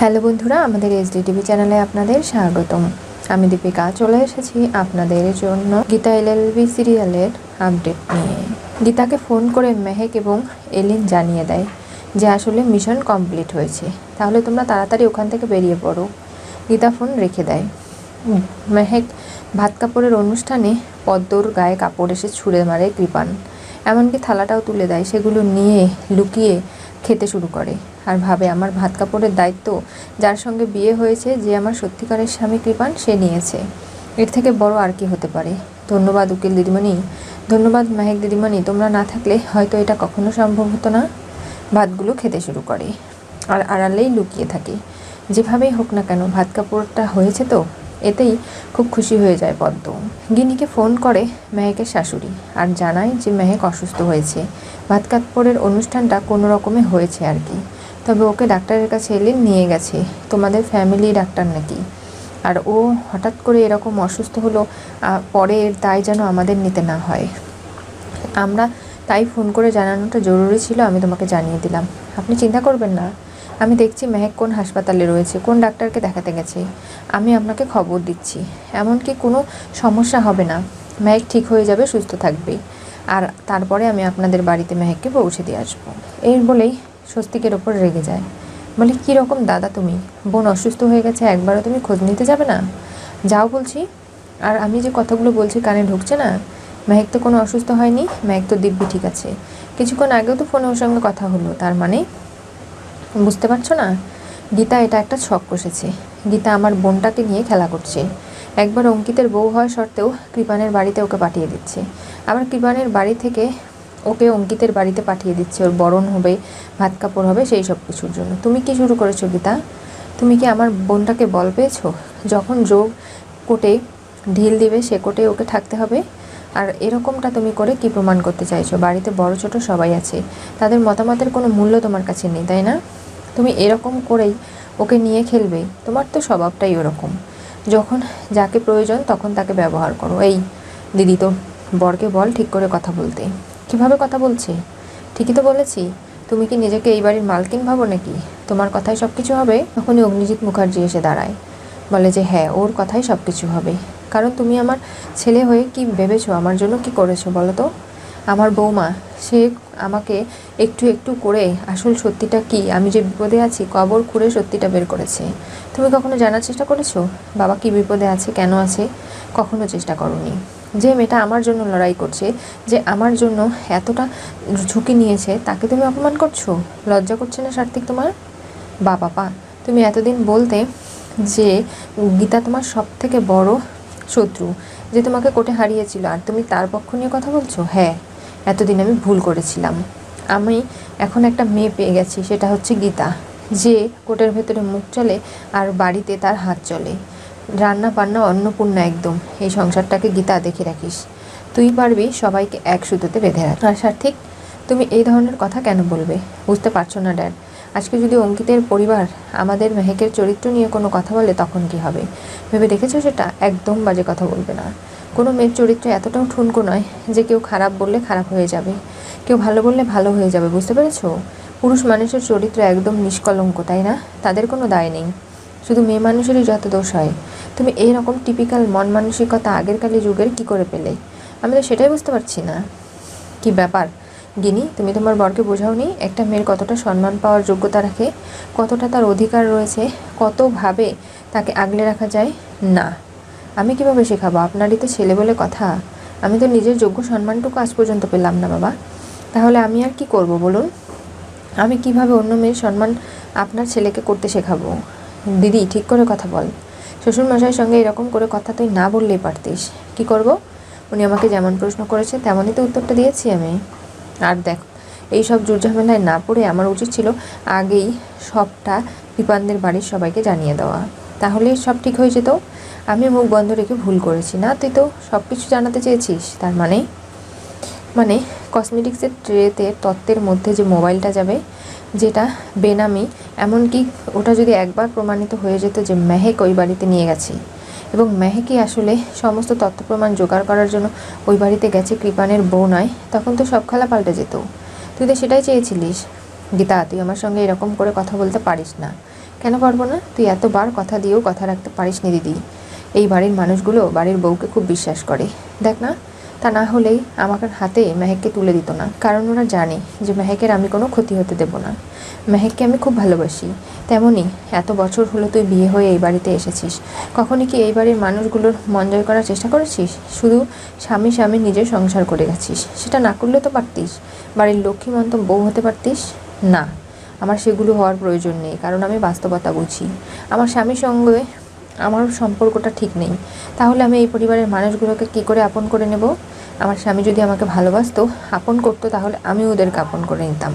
Hello বন্ধুরা, আমাদের HD TV চ্যানেলে আপনাদের স্বাগতম। আমি দীপিকা, চলে এসেছি আপনাদের জন্য গীতা এলএলবি সিরিয়ালের আপডেট নিয়ে। গীতাকে ফোন করে মেহেক এবং এলিন জানিয়ে দেয় যে আসলে মিশন কমপ্লিট হয়েছে। তাহলে তোমরা তাড়াতাড়ি ওখান থেকে বেরিয়ে পড়ো। গীতা ফোন রেখে দেয়। মেহেক ভাত কাপড়ের অনুষ্ঠানে পদ্মর গায়ে কাপড় এসে ছুঁড়ে মারে কৃপান। এমনকি থালাটাও তুলে দেয়। সেগুলো নিয়ে লুকিয়ে খেতে শুরু করে আর ভাবে আমার ভাত কাপড়ের দায়িত্ব যার সঙ্গে বিয়ে হয়েছে, যে আমার সত্যিকারের স্বামী কৃপান সে নিয়েছে। এর থেকে বড় আর কি হতে পারে? ধন্যবাদ উকিল দিদিমণি। ধন্যবাদ মেহেক দিদিমণি, তোমরা না থাকলে হয়তো এটা কখনো সম্ভব হতো না। ভাতগুলো খেতে শুরু করে। আর আড়ালেই লুকিয়ে থাকে। যেভাবেই হোক না কেন, ভাত কাপড়টা হয়েছে তো? এতেই খুব খুশি হয়ে যায় পদ্ম। গিনিকে ফোন করে মেহেকের শাশুড়ি আর জানায় যে মেহেক অসুস্থ হয়েছে। ভাত কাপড়ের অনুষ্ঠানটা কোনো রকমে হয়েছে আর কি। তবে ওকে ডাক্তারের কাছে এলে নিয়ে গেছে। তোমাদের ফ্যামিলি ডাক্তার নাকি? আর ও হঠাৎ করে এরকম অসুস্থ হলো পরে এর দায় যেন আমাদের নিতে না হয়। আমরা তাই ফোন করে জানানোটা জরুরি ছিল, আমি তোমাকে জানিয়ে দিলাম। আপনি চিন্তা করবেন না। আমি দেখছি মেহেক কোন হাসপাতালে রয়েছে, কোন ডাক্তারকে দেখাতে গেছে। আমি আপনাকে খবর দিচ্ছি। এমনকি কোনো সমস্যা হবে না। মেহেক ঠিক হয়ে যাবে, সুস্থ থাকবে। আর তারপরে আমি আপনাদের বাড়িতে মেহেককে পৌঁছে দিয়ে আসব। এর বলেই স্বস্তিকের ওপর রেগে যায়। বলে, কী রকম দাদা তুমি? বোন অসুস্থ হয়ে গেছে, একবারও তুমি খোঁজ নিতে যাবে না? যাও বলছি। আর আমি যে কথাগুলো বলছি কানে ঢুকছে না। মেহেক তো কোনো অসুস্থ হয়নি, মেহেক তো দিব্যি ঠিক আছে। কিছুক্ষণ আগেও তো ফোনে ওর সঙ্গে কথা হলো, তার মানে বুঝতে পারছ না? গীতা, এটা একটা ছক কষেছে। গীতা আমার বোনটাকে নিয়ে খেলা করছে। একবার অঙ্কিতের বউ হওয়া সত্ত্বেও কৃপানের বাড়িতে ওকে পাঠিয়ে দিচ্ছে। আবার কৃপানের বাড়ি থেকে ওকে অঙ্কিতের বাড়িতে পাঠিয়ে দিচ্ছে। ওর বরণ হবে, ভাত কাপড় হবে, সেই সব কিছুর জন্য। তুমি কি শুরু করেছ, গীতা? তুমি কি আমার বোনটাকে বল পেয়েছ? যখন যোগ কোটে ঢিল দিবে, সে কোটে ওকে থাকতে হবে? আর এরকমটা তুমি করে কি প্রমাণ করতে চাইছো? বাড়িতে বড় ছোট সবাই আছে, তাদের মতামতের কোনো মূল্য তোমার কাছে নেই, তাই না? তুমি এরকম করেই ওকে নিয়ে খেলবে, তোমার তো স্বভাবটাই ওরকম। যখন যাকে প্রয়োজন তখন তাকে ব্যবহার করো। এই, দিদি তো বরকে বল ঠিক করে কথা বলতে। কীভাবে কথা বলছে? ঠিকই তো বলেছি। তুমি কি নিজেকে এই বাড়ির মালকিন ভাবো নাকি? তোমার কথাই সব কিছু হবে? তখনই অগ্নিজিৎ মুখার্জি এসে দাঁড়ায়। বলে যে হ্যাঁ ওর কথাই সব কিছু হবে। কারণ তুমি আমার ছেলে হয়ে কি ভেবেছো? আমার জন্য কি করেছ বলো তো? আমার বৌমা, সে আমাকে একটু একটু করে আসল সত্যিটা কি? আমি যে বিপদে আছি, কবর খুঁড়ে সত্যিটা বের করেছে। তুমি কখনো জানার চেষ্টা করেছ? বাবা কি বিপদে আছে, কেন আছে? কখনো চেষ্টা করনি। যে মেয়েটা আমার জন্য লড়াই করছে, যে আমার জন্য এতটা ঝুঁকি নিয়েছে, তাকে তুমি অপমান করছ? লজ্জা করছে না সার্থিক তোমার? বা বাবা, তুমি এতদিন বলতে যে গীতা তোমার সব থেকে বড় শত্রু যে তোমাকে কোর্টে হারিয়েছিল। আর তুমি তার পক্ষ নিয়ে কথা বলছো? হ্যাঁ এতদিন আমি ভুল করেছিলাম। আমি এখন একটা মেয়ে পেয়ে গেছি, সেটা হচ্ছে গীতা, যে কোর্টের ভেতরে মুখ চলে আর বাড়িতে তার হাত চলে। রান্না বান্না অন্নপূর্ণা একদম। এই সংসারটাকে গীতা দেখে রাখিস। তুই পারবি সবাইকে এক সুতোতে বেঁধে রাখ আর সার্থিক, তুমি এই ধরনের কথা কেন বলবে? বুঝতে পারছ না, ড্যাড। আজকে যদি অঙ্কিতের পরিবার আমাদের মেহেকের চরিত্র নিয়ে কোনো কথা বলে, তখন কি হবে? ভেবে দেখেছ সেটা? একদম বাজে কথা বলবে না। কোনো মেয়ের চরিত্র এতটাও ঠুনকো নয় যে কেউ খারাপ বললে খারাপ হয়ে যাবে। কেউ ভালো বললে ভালো হয়ে যাবে, বুঝতে পেরেছ? পুরুষ মানুষের চরিত্র একদম নিষ্কলঙ্ক, তাই না? তাদের কোনো দায় নেই। শুধু মেয়ে মানুষেরই যত দোষ হয়। তুমি এই রকম টিপিক্যাল মন মানসিকতা আগের কালে যুগের কি করে পেলে? আমি তো সেটাই বুঝতে পারছি না। কি ব্যাপার? গিনি, তুমি তোমার বরকে বোঝাওনি একটা মেয়ের কতটা সম্মান পাওয়ার যোগ্যতা রাখে, কতটা তার অধিকার রয়েছে, কতভাবে তাকে আগলে রাখা যায়? না। আমি কীভাবে শেখাবো? আপনারই তো ছেলে বলে কথা। আমি তো নিজের যোগ্য সম্মানটুকু আজ পর্যন্ত পেলাম না, বাবা। তাহলে আমি আর কি করব বলুন? আমি কীভাবে অন্য মেয়ের সম্মান আপনার ছেলেকে করতে শেখাবো? দিদি, ঠিক করে কথা বল। শ্বশুরমশাইয়ের সঙ্গে এরকম করে কথা তুই না বললেই পারতিস। কি করব? উনি আমাকে যেমন প্রশ্ন করেছে, তেমনই তো উত্তরটা দিয়েছি আমি। আর দেখ এই সব জুরঝামেলায় না পড়ে আমার উচিত ছিল আগেই সবটা কৃপানদের বাড়ির সবাইকে জানিয়ে দেওয়া। তাহলে সব ঠিক হয়ে যেত? আমি মুখ বন্ধ রেখে ভুল করেছি না তুই তো সব কিছু জানাতে চেয়েছিস, তার মানে? মানে কসমেটিক্সের ট্রেতে তত্ত্বের মধ্যে যে মোবাইলটা যাবে, যেটা বেনামি, এমনকি ওটা যদি একবার প্রমাণিত হয়ে যেত যে মেহেক ওই বাড়িতে নিয়ে গেছে। এবং মেহেকি আসলে সমস্ত তথ্য প্রমাণ জোগাড় করার জন্য ওই বাড়িতে গেছে কৃপানের বউ নয়, তখন তো সব খেলা পাল্টে যেত। তুই তো সেটাই চেয়েছিলিস। গীতা, তুই আমার সঙ্গে এরকম করে কথা বলতে পারিস না। কেন পারব না? তুই এতবার কথা দিয়েও কথা রাখতে পারিস নি দিদি। এই বাড়ির মানুষগুলো বাড়ির বউকে খুব বিশ্বাস করে। দেখ না তা না হলেই আমাকে হাতে মেহেককে তুলে দিত না। কারণ ওরা জানে যে মেহেকের আমি কোনো ক্ষতি হতে দেব না। মেহেককে আমি খুব ভালোবাসি। তেমনই এত বছর হলো তুই বিয়ে হয়ে এই বাড়িতে এসেছিস। কখনই কি এই বাড়ির মানুষগুলোর মন জয় করার চেষ্টা করেছিস? শুধু স্বামী স্বামী নিজের সংসার করে গেছিস। সেটা না করলে তো পারতিস। বাড়ির লক্ষ্মী লক্ষ্মীমন্ত বউ হতে পারতিস? না। আমার সেগুলো হওয়ার প্রয়োজন নেই। কারণ আমি বাস্তবতা বুঝি। আমার স্বামীর সঙ্গে আমার সম্পর্কটা ঠিক নেই। তাহলে আমি এই পরিবারের মানুষগুলোকে কি করে আপন করে নেব? আমার স্বামী যদি আমাকে ভালোবাসতো, আপন করতো, তাহলে আমি ওদেরকে আপন করে নিতাম।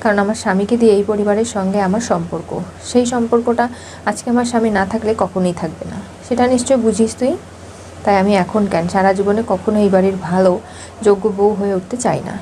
কারণ আমার স্বামীকে দিয়ে এই পরিবারের সঙ্গে আমার সম্পর্ক। সেই সম্পর্কটা আজকে আমার স্বামী না থাকলে কখনোই থাকবে না। সেটা নিশ্চয় বুঝিস তুই? তাই আমি এখন কেন? সারা জীবনে কখনো এই বাড়ির ভালো, যোগ্য বউ হয়ে উঠতে চাই না।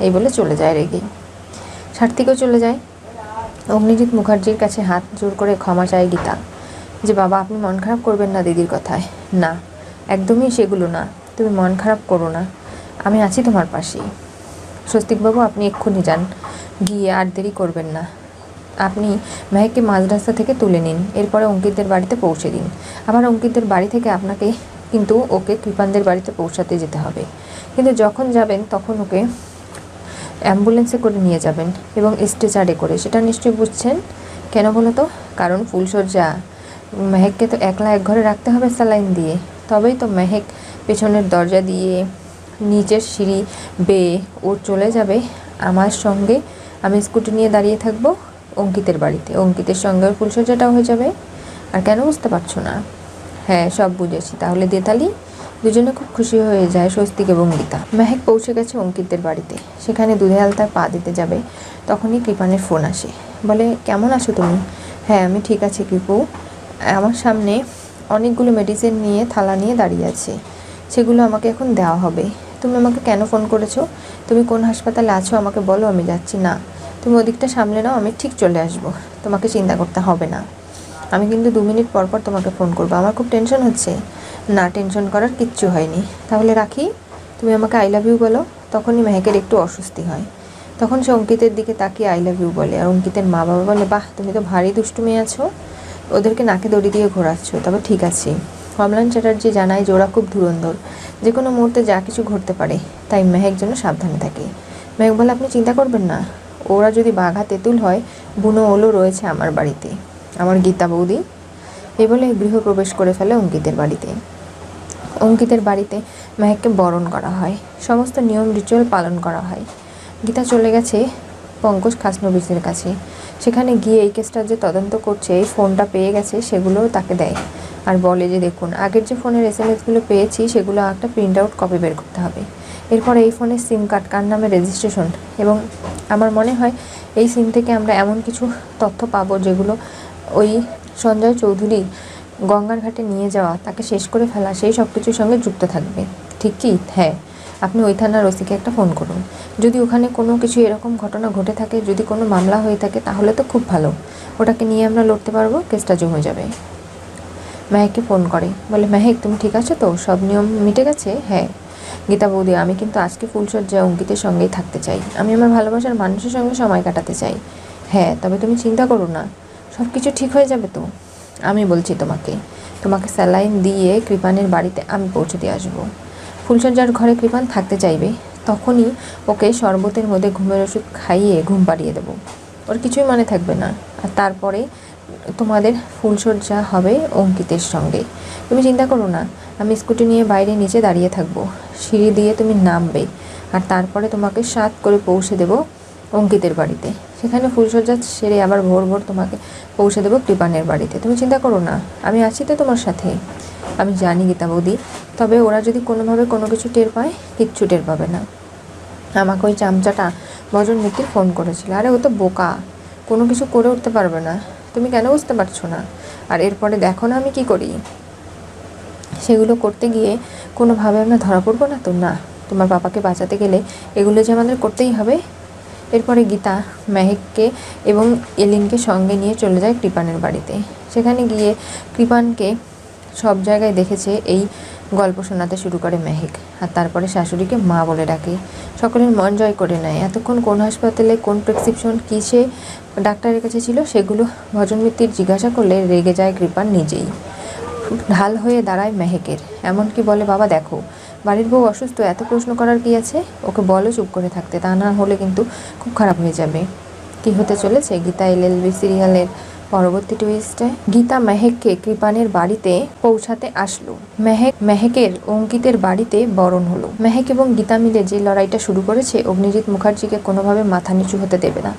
এই বলে চলে যায় রেগেই সার্থিকও চলে যায়। অগ্নিজিৎ মুখার্জির কাছে হাত জোর করে ক্ষমা চায় গীতা। যে, বাবা, আপনি মন খারাপ করবেন না দিদির কথায়। না, একদমই সেগুলো না। তুমি মন খারাপ করো না। আমি আছি তোমার পাশেই। স্বস্তিকবাবু, আপনি এক্ষুনি যান। গিয়ে আর দেরি করবেন না। আপনি মেহেককে মাঝ রাস্তা থেকে তুলে নিন। এরপরে অঙ্কিতদের বাড়িতে পৌঁছে দিন। আবার অঙ্কিতদের বাড়ি থেকে আপনাকে কিন্তু ওকে কৃপানদের বাড়িতে পৌঁছাতে যেতে হবে। কিন্তু যখন যাবেন, তখন ওকে অ্যাম্বুলেন্সে করে নিয়ে যাবেন এবং স্ট্রেচারে করে। সেটা নিশ্চয়ই বুঝছেন? কেন বলো তো? কারণ ফুলসজ্জা মেহেককে তো একলা এক ঘরে রাখতে হবে স্যালাইন দিয়ে। তবেই তো মেহেক পেছনের দরজা দিয়ে নিচের সিঁড়ি বেয়ে ও চলে যাবে। আমার সঙ্গে আমি স্কুটি নিয়ে দাঁড়িয়ে থাকব অঙ্কিতের বাড়িতে। অঙ্কিতের সঙ্গে ওর ফুলসজ্জাটাও হয়ে যাবে। আর কেন বুঝতে পারছ না? হ্যাঁ সব বুঝেছি। তাহলে দেতালি দুজনে খুব খুশি হয়ে যায়, স্বস্তিক এবং গীতা মেহেক পৌঁছে গেছে অঙ্কিতদের বাড়িতে। সেখানে দুধে আলতার পা দিতে যাবে। তখনই কৃপানের ফোন আসে। বলে, কেমন আছো তুমি? হ্যাঁ আমি ঠিক আছি কৃপু। আমার সামনে অনেকগুলো মেডিসিন নিয়ে, থালা নিয়ে দাঁড়িয়ে আছে। সেগুলো আমাকে এখন দেওয়া হবে। তুমি আমাকে কেন ফোন করেছ? তুমি কোন হাসপাতালে আছো? আমাকে বলো, আমি যাচ্ছি। না, তুমি ওদিকটা সামলে নাও, আমি ঠিক চলে আসব। তোমাকে চিন্তা করতে হবে না। আমি কিন্তু দু মিনিট পর পর তোমাকে ফোন করব। আমার খুব টেনশন হচ্ছে। না টেনশন করার কিচ্ছু হয়নি। তাহলে রাখি, তুমি আমাকে আই লাভ ইউ বলো। তখনই মেহেকের একটু অস্বস্তি হয়। তখন সে অঙ্কিতের দিকে তাকিয়ে আই লাভ ইউ বলে। আর অঙ্কিতের মা বাবা বলে, বাহ, তুমি তো ভারী দুষ্টু মেয়ে আছো। ওদেরকে নাকে দড়ি দিয়ে ঘোরাচ্ছ, তবে ঠিক আছে। কমলান চ্যাটার্জি জানায় ওরা খুব ধুরন্ধর। যে কোনো মুহূর্তে যা কিছু ঘটতে পারে, তাই মেহেক যেন সাবধানে থাকে। মেহেক বলে, আপনি চিন্তা করবেন না। ওরা যদি বাঘা তেঁতুল হয়, বুনো ওলো রয়েছে আমার বাড়িতে। আমার গীতা বৌদি। এ বলে গৃহপ্রবেশ করে ফেলে অঙ্কিতের বাড়িতে। অঙ্কিতের বাড়িতে মেহেককে বরণ করা হয়। সমস্ত নিয়ম রিচুয়াল পালন করা হয়। গীতা চলে গেছে পঙ্কজ খাসনবিসের কাছে। সেখানে গিয়ে এই কেসটা যে তদন্ত করছে, এই ফোনটা পেয়ে গেছে, সেগুলো তাকে দেয়। আর বলে যে, দেখুন, আগের যে ফোনের এস এম এসগুলো পেয়েছি, সেগুলো একটা প্রিন্ট আউট কপি বের করতে হবে। এরপর এই ফোনের সিম কার্ড কার নামে রেজিস্ট্রেশন? এবং আমার মনে হয় এই সিম থেকে আমরা এমন কিছু তথ্য পাবো যেগুলো ওই সঞ্জয় চৌধুরী গঙ্গার ঘাটে নিয়ে যাওয়া, তাকে শেষ করে ফেলা, সেই সব কিছুর সঙ্গে যুক্ত থাকবে। ঠিক কি? হ্যাঁ। আপনি ওই থানার ওসিকে একটা ফোন করুন। যদি ওখানে কোনো কিছু এরকম ঘটনা ঘটে থাকে, যদি কোনো মামলা হয়ে থাকে, তাহলে তো খুব ভালো। ওটাকে নিয়ে আমরা লড়তে পারব, কেসটা জমে যাবে। মেহেককে ফোন করে, বলে, মেহেক, তুমি ঠিক আছো তো? সব নিয়ম মিটে গেছে? হ্যাঁ। গীতা বৌদি, আমি কিন্তু আজকে ফুলসজ্জা অঙ্কিতের সঙ্গেই থাকতে চাই। আমি আমার ভালোবাসার মানুষের সঙ্গে সময় কাটাতে চাই। হ্যাঁ তবে তুমি চিন্তা করো না। সব কিছু ঠিক হয়ে যাবে তো? আমি বলছি তোমাকে। তোমাকে স্যালাইন দিয়ে কৃপানের বাড়িতে আমি পৌঁছে দিয়ে আসব। ফুলসজ্জার ঘরে কৃপান থাকতে চাইবে, তখনই ওকে শরবতের মধ্যে ঘুমের ওষুধ খাইয়ে ঘুম পাড়িয়ে দেবো। ওর কিছুই মনে থাকবে না। আর তারপরে তোমাদের ফুলসজ্জা হবে অঙ্কিতের সঙ্গে। তুমি চিন্তা করো না, আমি স্কুটি নিয়ে বাইরে নিচে দাঁড়িয়ে থাকব। সিঁড়ি দিয়ে তুমি নামবে, আর তারপরে তোমাকে সাত করে পৌঁছে দেবো অঙ্কিতের বাড়িতে। সেখানে ফুলসজ্জা সেরে আবার ভোর ভোর তোমাকে পৌঁছে দেবো কৃপানের বাড়িতে। তুমি চিন্তা করো না, আমি আছি তো তোমার সাথে। আমি জানি গীতা বৌদি তবে ওরা যদি কোনোভাবে কোনো কিছু টের পায়, কিচ্ছু টের পাবে না। আমাকে ওই চামচাটা বজন মিত্তির ফোন করেছিল। আরে ও তো বোকা, কোনো কিছু করে উঠতে পারবে না। তুমি কেন বুঝতে পারছ না? আর এরপরে দেখো না আমি কি করি? সেগুলো করতে গিয়ে কোনোভাবে আমরা ধরা পড়ব না তো? না, তোমার বাবাকে বাঁচাতে গেলে এগুলো যে আমাদের করতেই হবে। এরপরে গীতা মেহেককে এবং এলিনকে সঙ্গে নিয়ে চলে যায় কৃপানের বাড়িতে। সেখানে গিয়ে কৃপানকে সব জায়গায় দেখেছে এই গল্প শোনাতে শুরু করে মেহেক। আর তারপরে শাশুড়িকে মা বলে ডাকে। সকলের মন জয় করে নেয়। এতক্ষণ কোন হাসপাতালে, কোন প্রেসক্রিপশন, কী সে ডাক্তারের কাছে ছিল, সেগুলো ভজন মিত্তির জিজ্ঞাসা করলে রেগে যায় কৃপার নিজেই। ঢাল হয়ে দাঁড়ায় মেহেকের। এমনকি বলে, বাবা, দেখো, বাড়ির বউ অসুস্থ, এত প্রশ্ন করার কি আছে? ওকে বলো চুপ করে থাকতে, তা না হলে কিন্তু খুব খারাপ হয়ে যাবে। কি হতে চলেছে? গীতা এলএলবি সিরিয়ালের পরবর্তী টুইস্টে গীতা মেহেককে কৃপানের বাড়িতে পৌঁছাতে আসলো। মেহেক, মেহেকের অঙ্কিতের বাড়িতে বরণ হলো। মেহেক এবং গীতা মিলে যে লড়াইটা শুরু করেছে, অগ্নিজিৎ মুখার্জিকে কোনোভাবে মাথা নিচু হতে দেবে না।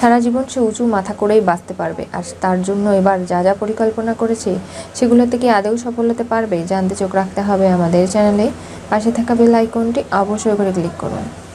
সারা জীবন সে উঁচু মাথা করেই বাঁচতে পারবে। আর তার জন্য এবার যা যা পরিকল্পনা করেছে, সেগুলোতে কি আদৌ সফল হতে পারবে, জানতে চোখ রাখতে হবে আমাদের চ্যানেলে। পাশে থাকা বেল আইকনটি অবশ্যই করে ক্লিক করুন।